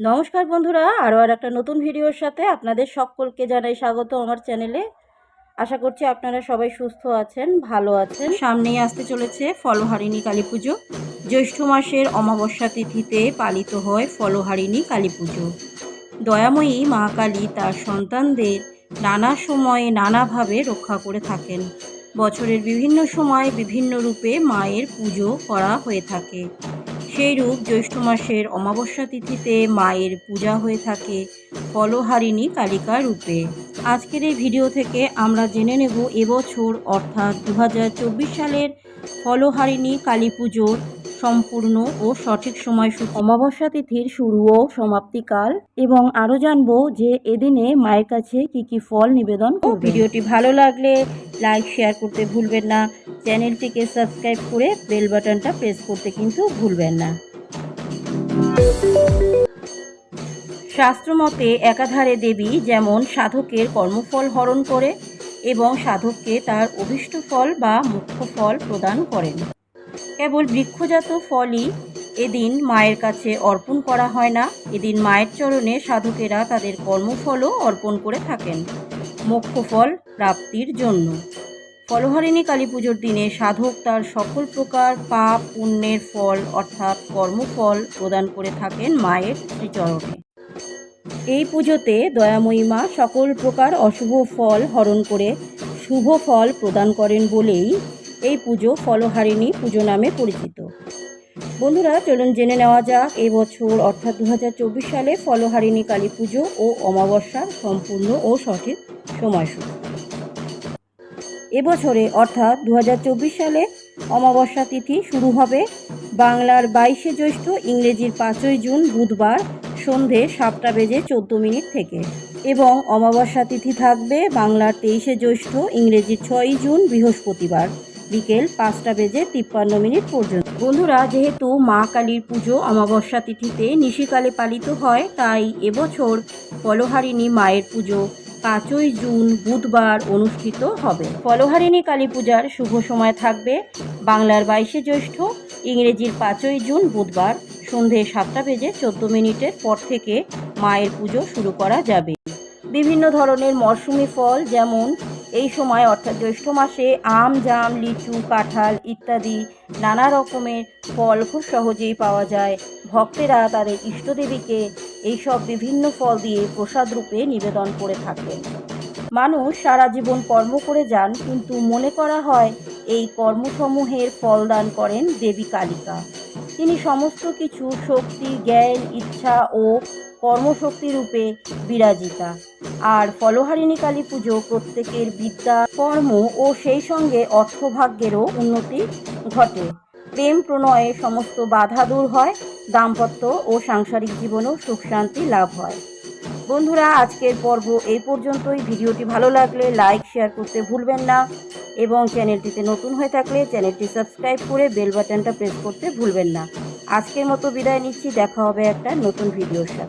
নমস্কার বন্ধুরা আরও আর একটা নতুন ভিডিওর সাথে আপনাদের সকলকে জানাই স্বাগত আমার চ্যানেলে। আশা করছি আপনারা সবাই সুস্থ আছেন, ভালো আছেন। সামনেই আসতে চলেছে ফলহারিণী কালী পুজো। জ্যৈষ্ঠ মাসের অমাবস্যা তিথিতে পালিত হয় ফলহারিণী কালী পুজো। দয়াময়ী মা কালী তার সন্তানদের নানা সময়ে নানাভাবে রক্ষা করে থাকেন। বছরের বিভিন্ন সময় বিভিন্ন রূপে মায়ের পুজো করা হয়ে থাকে। সেই রূপ জ্যৈষ্ঠ মাসের অমাবস্যা তিথিতে মায়ের পূজা হয়ে থাকে ফলহারিণী কালিকা রূপে। আজকের এই ভিডিও থেকে আমরা জেনে নেব এবছর অর্থাৎ দু হাজার চব্বিশ সালের ফলহারিণী কালী পুজোর সম্পূর্ণ ও সঠিক সময়সূচি। অমাবস্যা তিথির শুরু ও সমাপ্তিকাল এবং আরও জানব যে এদিনে মায়ের কাছে কি কি ফল নিবেদন ভিডিওটি ভালো লাগলে লাইক, শেয়ার করতে ভুলবেন না। চ্যানেলটিকে সাবস্ক্রাইব করে বেল বাটনটা প্রেস করতে কিন্তু ভুলবেন না। শাস্ত্রমতে একাধারে দেবী যেমন সাধকের কর্মফল হরণ করে এবং সাধককে তার অভীষ্ট ফল বা মুখ্য ফল প্রদান করেন। কেবল বৃক্ষজাত ফলই এদিন মায়ের কাছে অর্পণ করা হয় না। এদিন মায়ের চরণে সাধকেরা তাদের কর্মফলও অর্পণ করে থাকেন। মোক্ষ ফল প্রাপ্তির জন্য। ফলহারিণী কালী পুজোর দিনে সাধক তার সকল প্রকার পাপ, পুণ্যের ফল অর্থাৎ কর্মফল প্রদান করে থাকেন মায়ের শ্রীচরণে। এই পুজোতে দয়াময়ী মা সকল প্রকার অশুভ ফল হরণ করে শুভ ফল প্রদান করেন বলেই এই পুজো ফলহারিণী পুজো নামে পরিচিত। বন্ধুরা, চলুন জেনে নেওয়া যাক এই বছর, অর্থাৎ দু হাজার চব্বিশ সালে ফলহারিণী কালী পুজো ও অমাবস্যার সম্পূর্ণ ও সঠিক সময়সূচি এবছরে, অর্থাৎ দু হাজার চব্বিশ সালে অমাবস্যা তিথি শুরু হবে বাংলার বাইশে জ্যৈষ্ঠ ইংরেজির পাঁচই জুন বুধবার সন্ধে সাতটা বেজে চোদ্দ মিনিট থেকে এবং অমাবস্যা তিথি থাকবে বাংলার তেইশে জ্যৈষ্ঠ ইংরেজির ছয়ই জুন বৃহস্পতিবার। বিকেল পাঁচটা বেজে তিপ্পান্ন মিনিট পর্যন্ত। বন্ধুরা, যেহেতু মা কালীর পুজো অমাবস্যা তিথিতে নিশিকালে পালিত হয়, তাই এবছর ফলহারিণী মায়ের পুজো পাঁচই জুন বুধবার অনুষ্ঠিত হবে। ফলহারিণী কালী পূজার শুভ সময় থাকবে বাংলার বাইশে জ্যৈষ্ঠ, ইংরেজির পাঁচই জুন বুধবার, সন্ধে সাতটা বেজে চোদ্দ মিনিটের পর থেকে মায়ের পুজো শুরু করা যাবে। বিভিন্ন ধরনের মরশুমি ফল যেমন এই সময়, অর্থাৎ জ্যৈষ্ঠ মাসে, আম, জাম, লিচু, কাঁঠাল ইত্যাদি নানা রকমের ফল খুব সহজেই পাওয়া যায়। ভক্তেরা তাদের ইষ্টদেবীকে এইসব বিভিন্ন ফল দিয়ে প্রসাদ রূপে নিবেদন করে থাকেন। মানুষ সারা জীবন কর্ম করে যান, কিন্তু মনে করা হয় এই কর্মসমূহের ফল দান করেন দেবী কালিকা। তিনি সমস্ত কিছু, শক্তি, জ্ঞান, ইচ্ছা ও কর্মশক্তি রূপে বিরাজিতা। আর ফলহারিণী কালী পুজো প্রত্যেকের বিদ্যা, কর্ম ও সেই সঙ্গে অর্থভাগ্যেরও উন্নতি ঘটে। প্রেম প্রণয়ে সমস্ত বাধা দূর হয়, দাম্পত্য ও সাংসারিক জীবনেও সুখ শান্তি লাভ হয়। বন্ধুরা, আজকের পর্ব এই পর্যন্তই। ভিডিওটি ভালো লাগলে লাইক, শেয়ার করতে ভুলবেন না এবং চ্যানেলটিতে নতুন হয়ে থাকলে চ্যানেলটি সাবস্ক্রাইব করে বেল বাটনটা প্রেস করতে ভুলবেন না। আজকের মতো বিদায় নিচ্ছি। দেখা হবে একটা নতুন ভিডিওর সাথে।